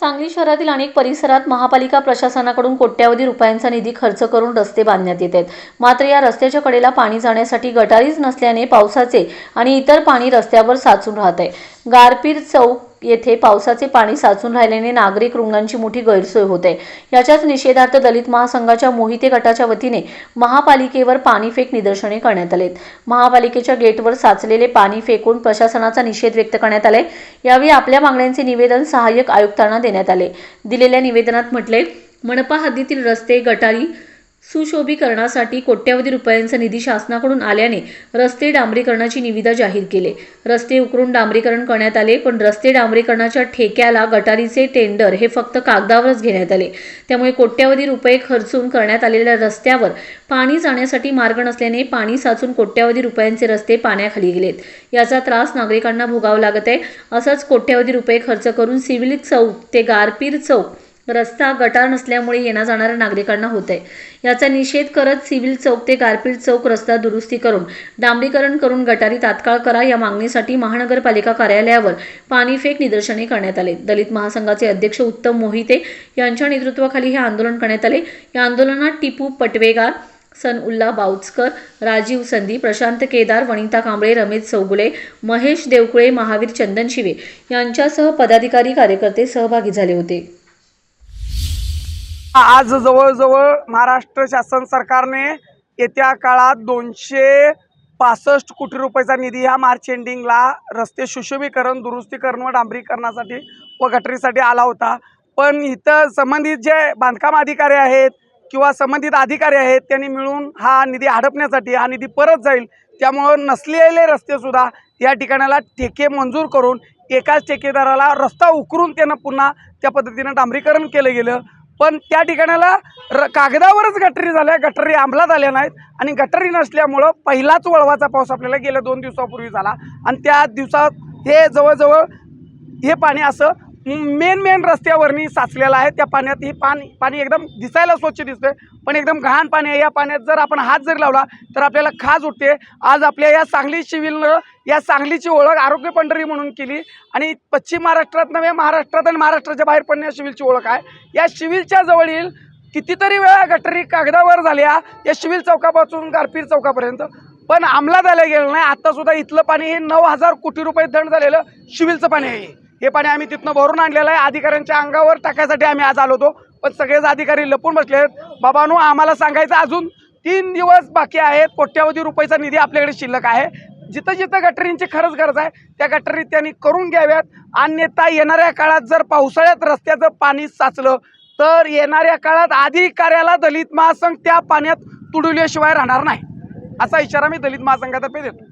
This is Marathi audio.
सांगली शहरातील अनेक परिसरात महापालिका प्रशासनाकडून कोट्यावधी रुपयांचा निधी खर्च करून रस्ते बांधण्यात येत आहेत. मात्र या रस्त्याच्या कडेला पाणी जाण्यासाठी गटारीच नसल्याने पावसाचे आणि इतर पाणी रस्त्यावर साचून राहत आहे. गारपीर चौक येथे पावसाचे पाणी साचून राहिल्याने नागरिक रुग्णांची मोठी गैरसोय होते. याच्याच निषेधार्थ दलित महासंघाच्या मोहिते गटाच्या वतीने महापालिकेवर पाणी फेक निदर्शने करण्यात आलेत. महापालिकेच्या गेटवर साचलेले पाणी फेकून प्रशासनाचा निषेध व्यक्त करण्यात आले यावेळी आपल्या मागण्यांचे निवेदन सहाय्यक आयुक्तांना देण्यात आले. दिलेल्या निवेदनात म्हटले मनपा हद्दीतील रस्ते गटारी सुशोभीकरणासाठी कोट्यवधी रुपयांचा निधी शासनाकडून आल्याने रस्ते डांबरीकरणाची निविदा जाहीर केले. रस्ते उकरून डांबरीकरण करण्यात आले पण रस्ते डांबरीकरणाच्या ठेक्याला गटारीचे टेंडर हे फक्त कागदावरच घेण्यात आले. त्यामुळे कोट्यवधी रुपये खर्चून करण्यात आलेल्या रस्त्यावर पाणी जाण्यासाठी मार्ग नसल्याने पाणी साचून कोट्यवधी रुपयांचे रस्ते पाण्याखाली गेलेत. याचा त्रास नागरिकांना भोगावा लागत आहे. असंच कोट्यवधी रुपये खर्च करून सिव्हिल चौक ते गारपीर चौक रस्ता गटार नसल्यामुळे येण्या जाणाऱ्या नागरिकांना होत आहे याचा निषेध करत सिव्हिल चौक ते गारपीट चौक रस्ता दुरुस्ती करून डांबरीकरण करून गटारी तात्काळ करा या मागणीसाठी महानगरपालिका कार्यालयावर पाणीफेक निदर्शने करण्यात आले. दलित महासंघाचे अध्यक्ष उत्तम मोहिते यांच्या नेतृत्वाखाली हे आंदोलन करण्यात आले. या आंदोलनात टिपू पटवेगार सनउल्ला बाउचकर राजीव संधी प्रशांत केदार वनिता कांबळे रमेश चौगुले महेश देवकुळे महावीर चंदन शिवे यांच्यासह पदाधिकारी कार्यकर्ते सहभागी झाले होते. आज जवळजवळ महाराष्ट्र शासन सरकारने येत्या काळात दोनशे पासष्ट कोटी रुपयाचा निधी ह्या मार्च एंडिंगला रस्ते सुशोभीकरण दुरुस्तीकरण व डांबरीकरणासाठी व गटरीसाठी आला होता. पण इथं संबंधित जे बांधकाम अधिकारी आहेत किंवा संबंधित अधिकारी आहेत त्यांनी मिळून हा निधी हडपण्यासाठी हा निधी परत जाईल. त्यामुळं नसलेले रस्तेसुद्धा या ठिकाणाला ठेके मंजूर करून एकाच ठेकेदाराला रस्ता उकरून त्यानं पुन्हा त्या पद्धतीनं डांबरीकरण केलं गेलं. पण त्या ठिकाणाला र कागदावरच गटरी झाल्या गटरी अंमलात आल्या नाहीत आणि गटरी नसल्यामुळं पहिलाच वळवाचा पाऊस आपल्याला गेल्या दोन दिवसापूर्वी झाला. आणि त्या दिवसात हे जवळजवळ हे पाणी असं मेन मेन रस्त्यावरनी साचलेलं आहे. त्या पाण्यात ही पाणी पाणी एकदम दिसायला स्वच्छ दिसतंय पण एकदम घाण पाणी आहे. या पाण्यात जर आपण हात जरी लावला तर आपल्याला खाज उठते. आज आपल्या या सांगली सिव्हिलनं या सांगलीची ओळख आरोग्य पंढरी म्हणून केली. आणि पश्चिम महाराष्ट्रात नव्हे महाराष्ट्रात आणि महाराष्ट्राच्या बाहेर पण या शिविलची ओळख आहे. या शिविलच्या जवळील कितीतरी वेळा गटरी कागदावर झाल्या या शिविल चौकापासून गारपीर चौकापर्यंत. पण अंमलात आलं गेलं नाही. आत्तासुद्धा इथलं पाणी हे नऊ हजार कोटी रुपये दंड झालेलं शिविलचं पाणी आहे. हे पाणी आम्ही तिथनं भरून आणलेलं आहे. अधिकाऱ्यांच्या अंगावर टाकायसाठी आम्ही आज आलो होतो. पण सगळेच अधिकारी लपून बसले आहेत. बाबांनो आम्हाला सांगायचं अजून तीन दिवस बाकी आहेत. कोट्यावधी रुपयाचा निधी आपल्याकडे शिल्लक आहे. जिथं जिथं गटरींची खरंच गरज आहे त्या गटरी त्यांनी करून घ्याव्यात. अन्यथा येणाऱ्या काळात जर पावसाळ्यात रस्त्याचं पाणी साचलं तर येणाऱ्या काळात अधिकाऱ्याला दलित महासंघ त्या पाण्यात तुडवल्याशिवाय राहणार नाही. असा इशारा मी दलित महासंघातर्फे देतो.